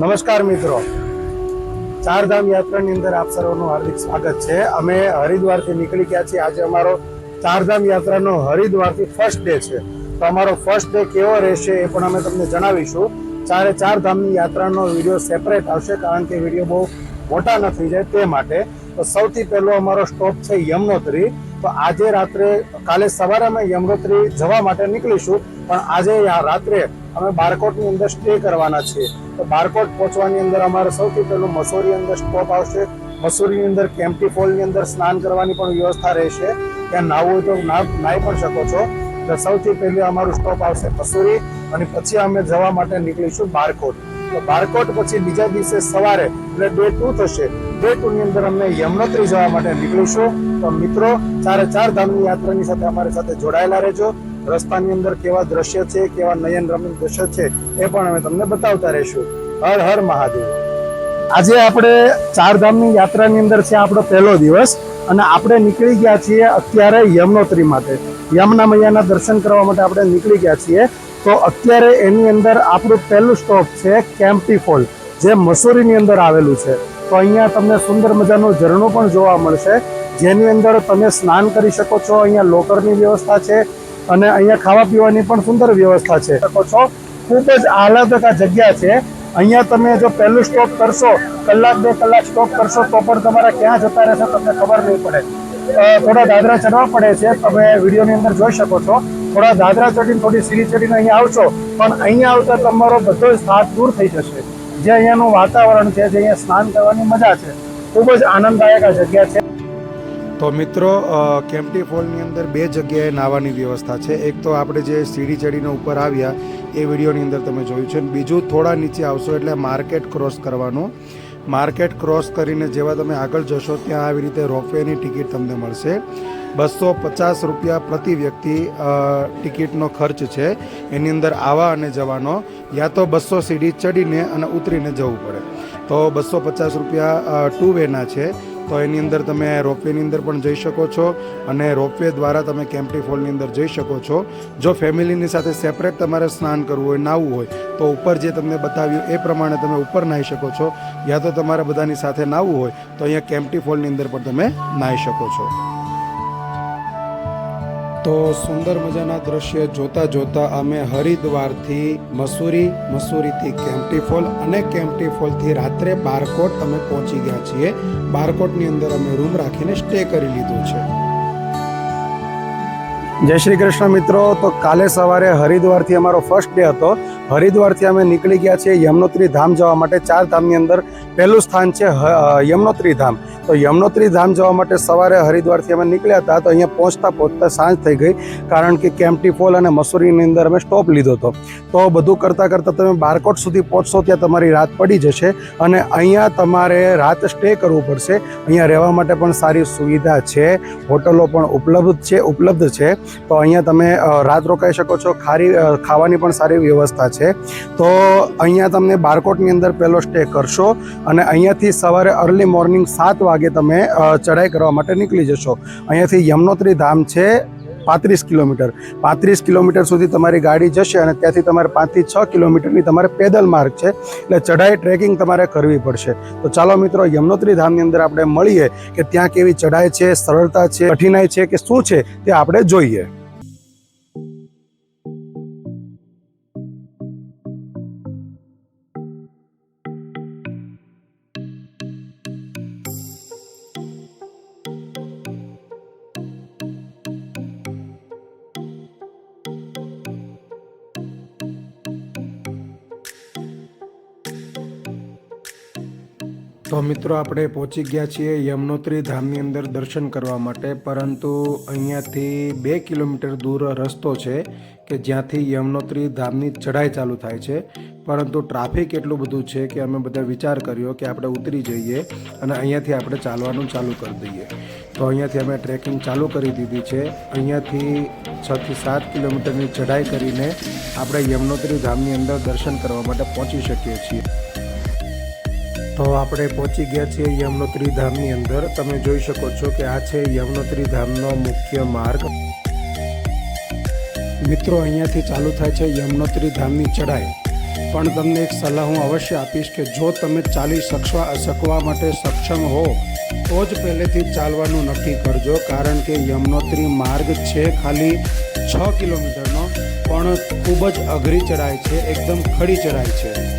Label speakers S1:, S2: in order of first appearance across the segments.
S1: નમસ્કાર મિત્રો. ચારધામ યાત્રાની અંદર આપ સર્વનું હાર્દિક સ્વાગત છે. અમે હરિદ્વારથી નીકળી ગયા છીએ. આજે અમારો ચારધામ યાત્રાનો હરિદ્વારથી ફર્સ્ટ ડે છે. તો અમારો ફર્સ્ટ ડે કેવો રહેશે એ પણ અમે તમને જણાવીશું. ચારે ચાર ધામની યાત્રાનો વીડિયો સેપરેટ આવશે કારણ કે વીડિયો બહુ મોટા ન થઈ જાય તે માટે. તો સૌથી પહેલો અમારો સ્ટોપ છે યમનોત્રી. તો આજે રાત્રે કાલે સવારે અમે યમરોત્રી જવા માટે નીકળીશું, પણ આજે રાત્રે અમે બારકોટની અંદર સ્ટે કરવાના છીએ. તો બારકોટ પહોંચવાની અંદર અમારે સૌથી પહેલું મસૂરી અંદર સ્ટોપ આવશે. મસૂરીની અંદર કેમ્પટી ફોલની અંદર સ્નાન કરવાની પણ વ્યવસ્થા રહેશે. ત્યાં નાહવું તો નાહી પણ શકો છો. તો સૌથી પહેલું અમારું સ્ટોપ આવશે મસૂરી, અને પછી અમે જવા માટે નીકળીશું બારકોટ. તો બારકોટ પછી બીજા દિવસે સવારે, એટલે ડે ટુ થશે. ડે ટુ ની અંદર અમે યમનોત્રી જવા માટે નીકળીશું. તો મિત્રો, ચારે ચાર ધામની યાત્રાની સાથે અમારી સાથે જોડાયેલા રહેજો. રસ્તાની અંદર કેવા દ્રશ્ય છે, કેવા નયન રમ્ય દ્રશ્ય છે, એ પણ અમે તમને બતાવતા રહીશું. હર હર મહાદેવ. આજે આપણે ચાર ધામની યાત્રાની અંદર છે આપણો પહેલો દિવસ, અને આપણે નીકળી ગયા છીએ અત્યારે યમનોત્રી માટે. યમના મૈયાના દર્શન કરવા માટે આપણે નીકળી ગયા છીએ. તો અત્યારે એની અંદર આપણું પહેલું સ્ટોપ છે કેમ્પી ફોલ જે મસૂરીની અંદર આવેલું છે. તો અહીંયા તમને સુંદર મજાનું ઝરણું પણ જોવા મળશે, જેની અંદર તમે સ્નાન કરી શકો છો, અહીંયા લોકરની વ્યવસ્થા છે, અને અહીંયા ખાવા પીવાની પણ સુંદર વ્યવસ્થા છે. શકો છો? ખૂબ જ આહલાદક આ જગ્યા છે. અહીંયા તમે જો પહેલું સ્ટોપ કરશો, કલાક બે કલાક સ્ટોપ કરશો, તો પણ તમારે ક્યાં જતા રહેશે તમને ખબર નહીં પડે. થોડા દાદરા ચડવા પડે છે, તમે વિડીયોની અંદર જોઈ શકો છો. થોડા દાદરા ચડીને થોડી સીડી ચડીને અહીંયા આવશો, પણ અહીંયા આવતા તમારો બધો જ થાક દૂર થઈ જશે. જે અહીંયાનું વાતાવરણ છે, જે અહીંયા સ્નાન કરવાની મજા છે, ખૂબ જ આનંદદાયક આ જગ્યા છે. તો મિત્રો કેમ્પટી ફોલની અંદર બે જગ્યાએ નાહવાની વ્યવસ્થા છે. એક તો આપણે જે સીડી ચડીને ઉપર આવ્યા, એ વિડીયોની અંદર તમે જોયું છે. બીજું થોડા નીચે આવશો એટલે માર્કેટ ક્રોસ કરવાનું. માર્કેટ ક્રોસ કરીને જેવા તમે આગળ જશો, ત્યાં આવી રીતે રોપવેની ટિકિટ તમને મળશે. બસો પચાસ રૂપિયા પ્રતિ વ્યક્તિ ટિકિટનો ખર્ચ છે. એની અંદર આવવા અને જવાનો, યા તો બસો સીડી ચડીને અને ઉતરીને જવું પડે. તો બસો પચાસ રૂપિયા ટુ વેના છે. તો એની અંદર તમે રોપવેની અંદર પણ જઈ શકો છો અને રોપવે દ્વારા તમે કેમ્પટી ફોલની અંદર જઈ શકો છો. જો ફેમિલીની સાથે સેપરેટ તમારે સ્નાન કરવું હોય, નાહવું હોય, તો ઉપર જે તમને બતાવ્યું એ પ્રમાણે તમે ઉપર નાહી શકો છો. યા તો તમારે બધાની સાથે નાહવું હોય, તો અહીંયા કેમ્પટી ફોલની અંદર પણ તમે નાહી શકો છો. તો સુંદર મજાના દ્રશ્ય જોતા જોતા અમે હરિદ્વારથી મસૂરી, મસૂરીથી કેમ્પટી ફોલ અને કેમ્પટી ફોલથી રાત્રે બારકોટ અમે પહોંચી ગયા છીએ. બારકોટની અંદર અમે રૂમ રાખીને સ્ટે કરી લીધું છે. જય શ્રી કૃષ્ણ મિત્રો. તો કાલે સવારે હરિદ્વારથી અમારો ફર્સ્ટ ડે હતો. હરિદ્વારથી અમે નીકળી ગયા છીએ યમનોત્રી ધામ જવા માટે. ચાર ધામની અંદર પહેલું સ્થાન છે યમનોત્રી ધામ. તો યમનોત્રી ધામ જવા માટે સવારે હરિદ્વારથી અમે નીકળ્યા હતા તો અહીંયા પહોંચતા પહોંચતા સાંજ થઈ ગઈ કારણ કે કેમ્પટી ફોલ અને મસૂરીની અંદર અમે સ્ટોપ લીધો હતો. તો બધું કરતાં કરતાં તમે બારકોટ સુધી પહોંચશો ત્યાં તમારી રાત પડી જશે અને અહીંયા તમારે રાત સ્ટે કરવું પડશે. અહીંયા રહેવા માટે પણ સારી સુવિધા છે. હોટલો પણ ઉપલબ્ધ છે ઉપલબ્ધ છે. તો અહીંયા તમે રાત રોકાઈ શકો છો. ખારી ખાવાની પણ સારી વ્યવસ્થા છે. તો અહીંયા તમને બારકોટની અંદર પહેલો સ્ટે કરશો અને અહીંયાથી સવારે અર્લી મોર્નિંગ સાત વાગે તમે અ, ચઢાઈ કરવા માટે નીકળી જશો. અહીંયાથી યમનોત્રી ધામ છે પાંત્રીસ કિલોમીટર. પાંત્રીસ કિલોમીટર સુધી તમારી ગાડી જશે અને ત્યાંથી તમારે પાંચથી છ કિલોમીટરની તમારે પેદલ માર્ગ છે. એટલે ચઢાઈ ટ્રેકિંગ તમારે કરવી પડશે. તો ચાલો મિત્રો યમનોત્રી ધામની અંદર આપણે મળીએ કે ત્યાં કેવી ચઢાઈ છે સરળતા છે કઠિનાઈ છે કે શું છે તે આપણે જોઈએ. તો મિત્રો આપણે પહોંચી ગયા છીએ યમનોત્રી ધામની અંદર દર્શન કરવા માટે, પરંતુ અહીંયાથી બે કિલોમીટર દૂર રસ્તો છે કે જ્યાંથી યમનોત્રી ધામની ચઢાઈ ચાલુ થાય છે. પરંતુ ટ્રાફિક એટલું બધું છે કે અમે બધા વિચાર કર્યો કે આપણે ઉતરી જઈએ અને અહીંયાથી આપણે ચાલવાનું ચાલુ કરી દઈએ. તો અહીંયાથી અમે ટ્રેકિંગ ચાલુ કરી દીધી છે. અહીંયાથી છથી સાત કિલોમીટરની ચઢાઈ કરીને આપણે યમનોત્રી ધામની અંદર દર્શન કરવા માટે પહોંચી શકીએ છીએ. તો આપણે પહોંચી ગયા છીએ યમનોત્રી ધામની અંદર. તમે જોઈ શકો છો કે આ છે યમનોત્રી ધામનો મુખ્ય માર્ગ. મિત્રો, અહીંયાથી ચાલુ થાય છે યમનોત્રી ધામની ચઢાઈ. પણ તમને એક સલાહ હું અવશ્ય આપીશ કે જો તમે ચાલી શકવા શકવા માટે સક્ષમ હો, તો જ પહેલેથી ચાલવાનું નક્કી કરજો. કારણ કે યમનોત્રી માર્ગ છે ખાલી છ કિલોમીટરનો, પણ ખૂબ જ અઘરી ચઢાઈ છે, એકદમ ખડી ચઢાઈ છે.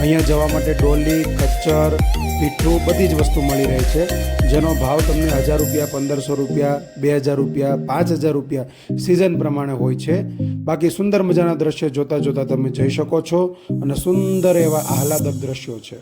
S1: અહીંયા જવા માટે ડોલી કચ્છર પીઠું બધી જ વસ્તુ મળી રહે છે. જેનો ભાવ તમને હજાર રૂપિયા, પંદરસો રૂપિયા, બે હજાર રૂપિયા, પાંચ હજાર રૂપિયા સિઝન પ્રમાણે હોય છે. બાકી સુંદર મજાના દ્રશ્ય જોતા જોતા તમે જઈ શકો છો અને સુંદર એવા આહલાદક દ્રશ્યો છે.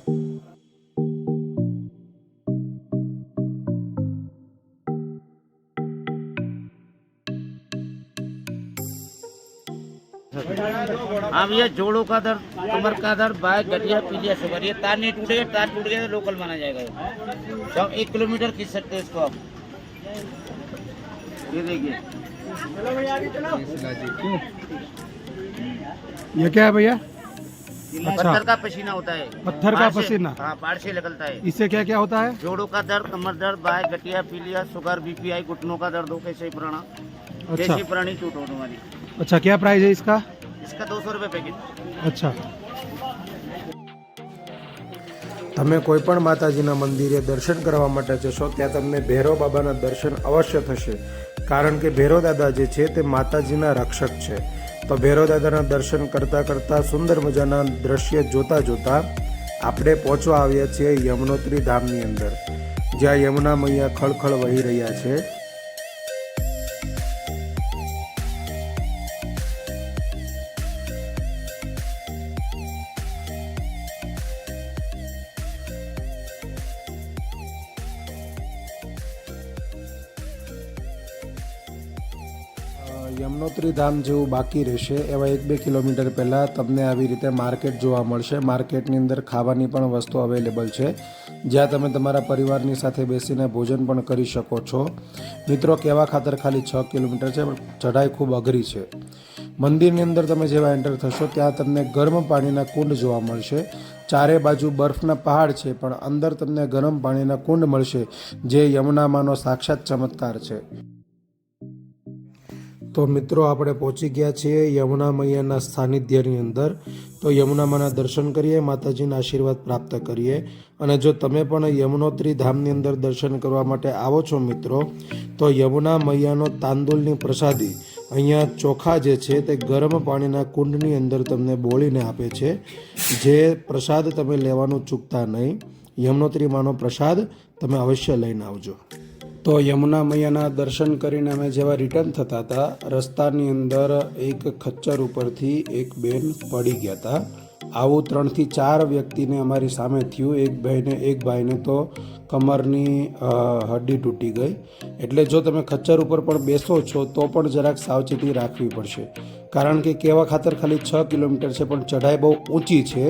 S2: हाँ भैया जोड़ों का दर्द कमर का दर्द बाइक गठिया पीलिया शुगर ये तार नहीं टूटेगा तार टूट गया तो लोकल माना जाएगा ये। सब एक किलोमीटर खींच सकते हैं इसको आप। ये देखिए।
S1: ये क्या है भैया? अच्छा।
S2: पत्थर का पसीना होता है।
S1: पत्थर का पसीना?
S2: हाँ पहाड़ से निकलता है।
S1: इससे क्या क्या होता है?
S2: जोड़ों का दर्द कमर दर्द बाइक गठिया पीलिया शुगर बीपीआई घुटनों का दर्द हो कैसे पुराना। जैसी पुरानी चोट हो तुम्हारी।
S1: अच्छा क्या प्राइस है इसका
S2: इसका दो सौ रुपये पैकेट
S1: અચ્છા તમે કોઈ પણ માતાજીના મંદિરે દર્શન કરવા માટે જશો ત્યાં તમને ભૈરવ બાબાના દર્શન અવશ્ય થશે કારણ કે ભૈરવ દાદા જે છે તે માતાજીના રક્ષક છે તો ભૈરવ દાદાના દર્શન કરતાં કરતાં સુંદર મજાના દ્રશ્ય જોતા જોતા આપણે પહોંચવા આવ્યા છીએ યમનોત્રી ધામની અંદર જ્યાં યમુના મૈયા ખળખળ વહી રહ્યા છે યમનોત્રી ધામ જેવું બાકી રહેશે એવા એક બે કિલોમીટર પહેલાં તમને આવી રીતે માર્કેટ જોવા મળશે. માર્કેટની અંદર ખાવાની પણ વસ્તુ અવેલેબલ છે. જ્યાં તમે તમારા પરિવારની સાથે બેસીને ભોજન પણ કરી શકો છો. મિત્રો, કેવા ખાતર ખાલી છ કિલોમીટર છે? પણ ચઢાઈ ખૂબ અઘરી છે. મંદિરની અંદર તમે જેવા એન્ટર થશો, ત્યાં તમને ગરમ પાણીના કુંડ જોવા મળશે. ચારે બાજુ બરફના પહાડ છે, પણ અંદર તમને ગરમ પાણીના કુંડ મળશે, જે યમુનામાંનો સાક્ષાત ચમત્કાર છે. તો મિત્રો આપણે પહોંચી ગયા છીએ યમુના મૈયાના સાનિધ્યની અંદર. તો યમુનામાના દર્શન કરીએ, માતાજીના આશીર્વાદ પ્રાપ્ત કરીએ. અને જો તમે પણ યમુનોત્રી ધામની અંદર દર્શન કરવા માટે આવો છો મિત્રો, તો યમુના મૈયાનો તાંદુલની પ્રસાદી અહીંયા ચોખા જે છે તે ગરમ પાણીના કુંડની અંદર તમને બોળીને આપે છે. જે પ્રસાદ તમે લેવાનું ચૂકતા નહીં યમનોત્રી માનો પ્રસાદ તમે અવશ્ય લઈને આવજો. તો યમુના મૈયાના દર્શન કરીને અમે જેવા રિટર્ન થતા હતા, રસ્તાની અંદર એક ખચ્ચર ઉપરથી એક બેન પડી ગયા હતા. આવું ત્રણથી ચાર વ્યક્તિને અમારી સામે થયું. એક ભાઈને એક ભાઈને તો કમરની હડ્ડી તૂટી ગઈ. એટલે જો તમે ખચ્ચર ઉપર પણ બેસો છો, તો પણ જરાક સાવચેતી રાખવી પડશે. કારણ કે કેવા ખાતર ખાલી છ કિલોમીટર છે, પણ ચઢાઈ બહુ ઊંચી છે.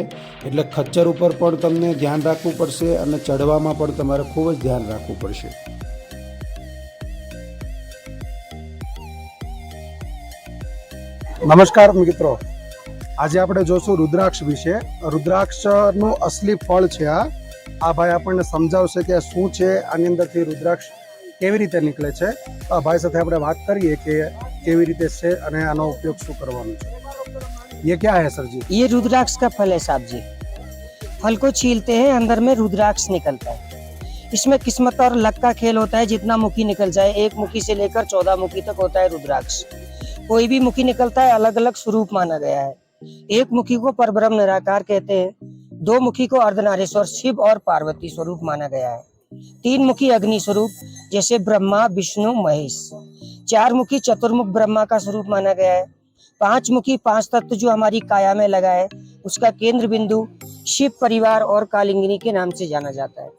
S1: એટલે ખચ્ચર ઉપર પણ તમને ધ્યાન રાખવું પડશે અને ચડવામાં પણ તમારે ખૂબ જ ધ્યાન રાખવું પડશે. નમસ્કાર મિત્રો આજે આપણે જોશું રુદ્રાક્ષ વિશે રુદ્રાક્ષનું અસલી ફળ છે આ આ ભાઈ આપણને સમજાવશે કે શું છે આની અંદરથી રુદ્રાક્ષ કેવી રીતે નીકળે છે તો આ ભાઈ સાથે આપણે વાત કરીએ કે કેવી રીતે છે અને આનો ઉપયોગ શું કરવાનો છે ये क्या है सर जी
S3: ये रुद्राक्ष का फल है साहब जी फल को छीलते हैं अंदर में रुद्राक्ष निकलता है इसमें किस्मत और लक का खेल होता है जितना मुखी निकल जाए एक मुखी से लेकर चौदह मुखी तक होता है रुद्राक्ष कोई भी मुखी निकलता है अलग अलग स्वरूप माना गया है। एक मुखी को परब्रह्म निराकार कहते हैं, दो मुखी को अर्धनारेश्वर शिव और पार्वती स्वरूप माना गया है। तीन मुखी अग्नि स्वरूप, जैसे ब्रह्मा, विष्णु, महेश। चार मुखी चतुर्मुख ब्रह्मा का स्वरूप माना गया है। पाँच मुखी, पाँच तत्व जो हमारी काया में लगा है, उसका केंद्र बिंदु शिव परिवार और कालिंगिनी के नाम से जाना जाता है।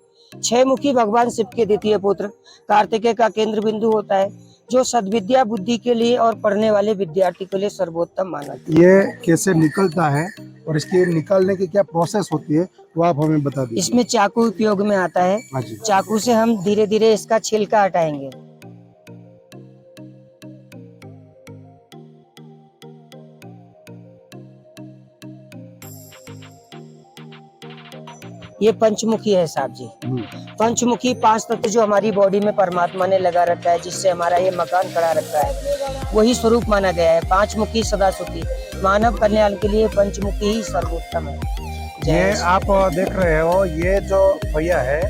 S3: छह मुखी भगवान शिव के द्वितीय पुत्र, कार्तिकेय का केंद्र बिंदु होता है। जो सदविद्या बुद्धि के लिए और पढ़ने वाले विद्यार्थी के लिए सर्वोत्तम माना जाता
S1: ये कैसे निकलता है और इसके निकालने की क्या प्रोसेस होती है वो आप हमें बता दीजिए।
S3: इसमें चाकू उपयोग में आता है।
S1: हाँ
S3: चाकू से हम धीरे धीरे इसका छिलका हटाएँगे। ये पंचमुखी है साहब जी। पंचमुखी पाँच तत्व जो हमारी बॉडी में परमात्मा ने लगा रखा है जिससे हमारा ये मकान खड़ा रखा है वही स्वरूप माना गया है। पाँच मुखी सदा सुखी मानव कल्याण के लिए पंचमुखी ही सर्वोत्तम है।
S1: ये आप देख रहे हो ये जो भैया है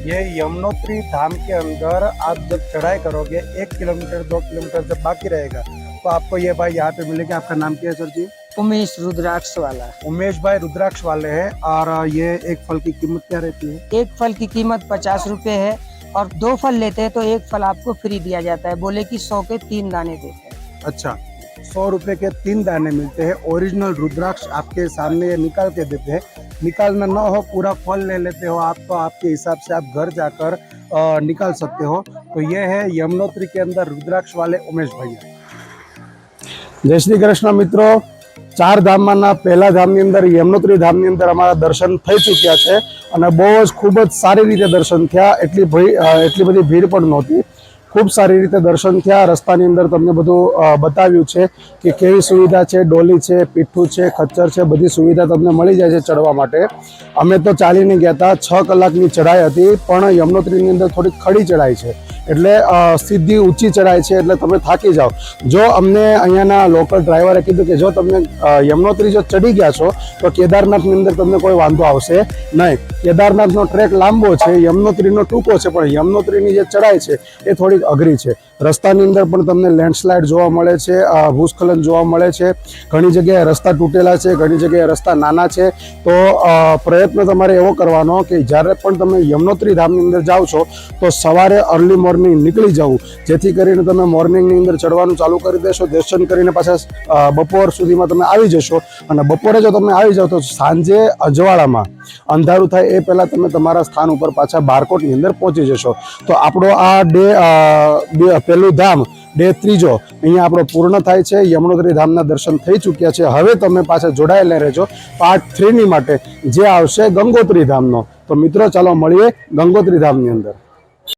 S1: ये यमुनोत्री धाम के अंदर आप जब चढ़ाई करोगे एक किलोमीटर दो किलोमीटर जब बाकी रहेगा तो आपको ये भाई यहाँ पे मिलेगा। आपका नाम क्या है सर जी?
S3: उमेश रुद्राक्ष वाला
S1: उमेश भाई रुद्राक्ष वाले हैं और ये एक फल की कीमत क्या रहती है?
S3: एक फल की कीमत पचास रूपए है और दो फल लेते हैं तो एक फल आपको फ्री दिया जाता है। बोले कि सौ के तीन दाने देते हैं।
S1: अच्छा सौ रूपए के तीन दाने मिलते हैं। ओरिजिनल रुद्राक्ष आपके सामने निकाल के देते हैं। निकालना न हो पूरा फल ले लेते हो आप तो आपके हिसाब से आप घर जाकर निकाल सकते हो। तो ये है यमुनोत्री के अंदर रुद्राक्ष वाले उमेश भैया। जय श्री कृष्ण मित्रों ચાર ધામમાંના પહેલા ધામની અંદર યમનોત્રી ધામની અંદર અમારા દર્શન થઈ ચૂક્યા છે અને બહુ જ ખૂબ જ સારી રીતે દર્શન થયા. એટલી એટલી બધી ભીડ પણ નહોતી. ખૂબ સારી રીતે દર્શન થયા. રસ્તાની અંદર તમને બધું બતાવ્યું છે કે કેવી સુવિધા છે, ડોલી છે, પીઠું છે, ખચ્ચર છે, બધી સુવિધા તમને મળી જાય છે ચડવા માટે. અમે તો ચાલીને ગયા હતા, છ કલાકની ચઢાઈ હતી, પણ યમનોત્રીની અંદર થોડીક ખડી ચઢાઈ છે. એટલે સીધી ઊંચી ચઢાઈ છે, એટલે તમે થાકી જાઓ. જો અમને અહીંયાના લોકલ ડ્રાઈવરે કીધું કે જો તમે યમનોત્રી જો ચડી ગયા છો, તો કેદારનાથની અંદર તમને કોઈ વાંધો આવશે નહીં. કેદારનાથનો ટ્રેક લાંબો છે, યમનોત્રીનો ટૂંકો છે, પણ યમનોત્રીની જે ચઢાઈ છે, એ થોડીક અઘરી છે. રસ્તાની અંદર પણ તમને લેન્ડસ્લાઇડ જોવા મળે છે ભૂસ્ખલન જોવા મળે છે. ઘણી જગ્યાએ રસ્તા તૂટેલા છે, ઘણી જગ્યાએ રસ્તા નાના છે. તો પ્રયત્ન તમારે એવો કરવાનો કે જ્યારે પણ તમે યમનોત્રી ધામની અંદર જાઓ છો, તો સવારે અર્લી મોર્નિંગ નીકળી જવું. જેથી કરીને તમે મોર્નિંગની અંદર ચડવાનું ચાલુ કરી દેશો, દર્શન કરીને પાછા બપોર સુધીમાં તમે આવી જશો. અને બપોરે જો તમે આવી જાઓ તો સાંજે અજવાળામાં અંધારું થાય એ પહેલાં તમે તમારા સ્થાન ઉપર પાછા બારકોટની અંદર પહોંચી જશો. તો આપણો આ ડે પહેલું ધામ ડે ત્રીજો, અહીંયા આપણો પૂર્ણ થાય છે. યમુનોત્રી ધામના દર્શન થઈ ચૂક્યા છે. હવે તમે પાછા જોડાયેલા રહેજો. પાર્ટ થ્રીની માટે જે આવશે ગંગોત્રી ધામનો. તો મિત્રો, ચાલો મળીએ ગંગોત્રી ધામની અંદર.